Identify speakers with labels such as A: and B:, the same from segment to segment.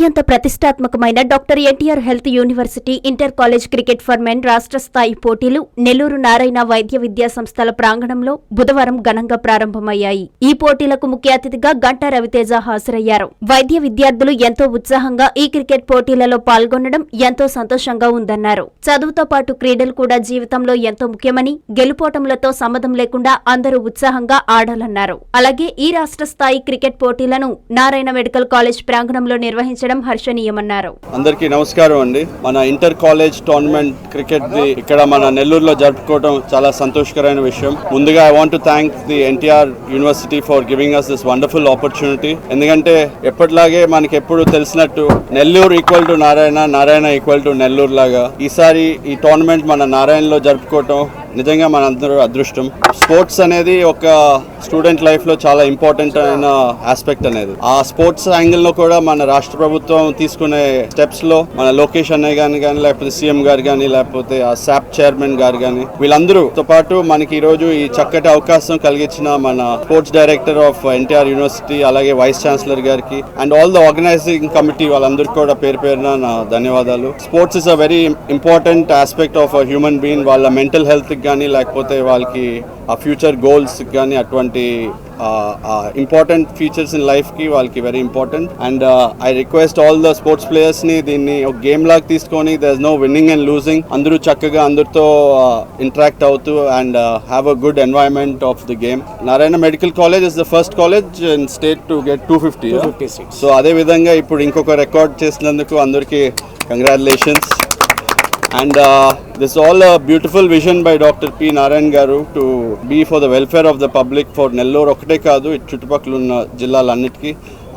A: అత్యంత ప్రతిష్టాత్మకమైన doctor NTR health university inter college cricket for men రాష్ట్ర స్థాయి పోటీలు నెల్లూరు నారాయణ వైద్య విద్యా సంస్థల ప్రాంగణంలో బుధవారం ఘనంగా ప్రారంభమయ్యాయి. ఈ పోటీలకు ముఖ్య అతిథిగా గంటా రవితేజ హాజరయ్యారు. వైద్య విద్యార్థులు ఎంతో ఉత్సాహంగా ఈ క్రికెట్ పోటీలలో పాల్గొనడం ఎంతో సంతోషంగా ఉందన్నారు. చదువుతో పాటు క్రీడలు కూడా జీవితంలో ఎంతో ముఖ్యమని గెలుపోటములతో సమ్మతం లేకుండా అందరూ ఉత్సాహంగా ఆడాలన్నారు. అలాగే ఈ రాష్ట్ర స్థాయి క్రికెట్ పోటీలను నారాయణ మెడికల్ కాలేజ్ ప్రాంగణంలో నిర్వహించడం హర్షణీయమన్నారు.
B: అందరికీ నమస్కారం అండి. మన inter college tournament cricket the ఇక్కడ మన నెల్లూరులో జరుపుకోవడం చాలా సంతోషకరమైన విషయం. ముందుగా I want thank the NTR university for giving us this wonderful opportunity ఎందుకంటే ఎప్పటిలాగే మనకి ఎప్పుడు తెలిసినట్టు Nellore equal to Narayana Narayana equal to Nellore లాగా ఈసారి ఈ టోర్నమెంట్ మన నారాయణలో జరుపుకోవటం నిజంగా మనందరూ అదృష్టం. స్పోర్ట్స్ అనేది ఒక స్టూడెంట్ లైఫ్లో చాలా ఇంపార్టెంట్ అయిన ఆస్పెక్ట్ అనేది. ఆ స్పోర్ట్స్ యాంగిల్లో కూడా మన రాష్ట్ర ప్రభుత్వం తీసుకునే స్టెప్స్లో మన లోకేష్ అన్నయ్య కానీ కానీ లేకపోతే సీఎం గారు కానీ లేకపోతే ఆ శాప్ చైర్మన్ గారు కానీ వీళ్ళందరూతో పాటు మనకి ఈ రోజు ఈ చక్కటి అవకాశం కలిగించిన మన sports director of NTR university అలాగే వైస్ ఛాన్సలర్ గారికి and all the organising committee వాళ్ళందరికీ కూడా పేరు పేరున నా ధన్యవాదాలు. Sports is a very important aspect of human being వాళ్ళ మెంటల్ హెల్త్ కానీ లేకపోతే వాళ్ళకి ఆ ఫ్యూచర్ గోల్స్ కానీ అటువంటి ఇంపార్టెంట్ ఫీచర్స్ ఇన్ లైఫ్కి వాళ్ళకి very important and I request all the sports ప్లేయర్స్ని దీన్ని ఒక గేమ్ లాగా తీసుకొని there is no winning and losing అందరూ చక్కగా అందరితో ఇంటరాక్ట్ అవుతూ and have a good environment of the game Narayana medical college is the first college in state to get two fifty so అదే విధంగా ఇప్పుడు ఇంకొక రికార్డ్ చేసినందుకు అందరికీ congratulations and this all beautiful vision by doctor P by గారు P. Be for the welfare of the public of Nellore ఒకటే కాదు ఇటు చుట్టుపక్కల ఉన్న జిల్లాలన్నిటికీ.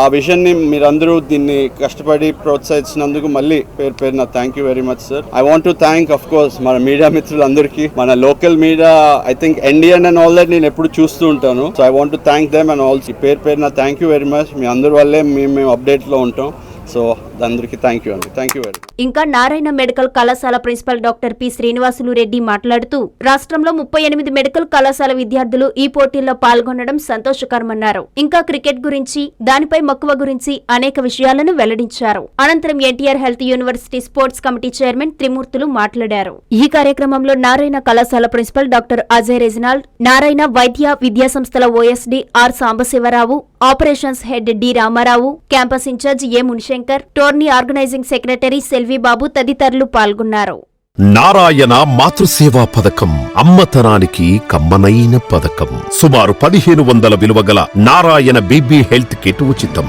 B: ఆ విషయాన్ని మీరందరూ దీన్ని కష్టపడి ప్రోత్సహించినందుకు మళ్ళీ పేరు పేరున thank you very much sir I want to thank of course మన మీడియా మిత్రులందరికీ. మన local media I think NDN and all that నేను ఎప్పుడు చూస్తూ ఉంటాను. So I want to thank them and also పేరు పేరున థ్యాంక్ యూ వెరీ మచ్ మీ అందరి వల్లే మేము మేము అప్డేట్లో ఉంటాం. సో అందరికీ థ్యాంక్ యూ అండి. థ్యాంక్ యూ వెరీ
A: ఇంకా నారాయణ మెడికల్ కళాశాల principal doctor P Srinivasulu Reddy మాట్లాడుతూ రాష్ట్రంలో ముప్పై ఎనిమిది మెడికల్ కళాశాల విద్యార్థులు ఈ పోటీల్లో పాల్గొనడం సంతోషకరమన్నారు. ఇంకా క్రికెట్ గురించి దానిపై మక్కువ గురించి అనేక విషయాలను వెల్లడించారు. అనంతరం NTR health university sports committee chairman Trimurthulu మాట్లాడారు. ఈ కార్యక్రమంలో నారాయణ కళాశాల principal doctor Ajay Reginald Narayana వైద్య విద్యా సంస్థల OSD R Sambasivarao operations head D Ramarao campus in-charge A Munishankar tourney organising secretary Selvi Babu తదితరులు పాల్గొన్నారు.
C: నారాయణ మాతృసేవా పథకం అమ్మతనానికి కమ్మనైన పథకం. సుమారు పదిహేను వందల విలువ గల నారాయణ బీబీ హెల్త్ కిట్ ఉచితం.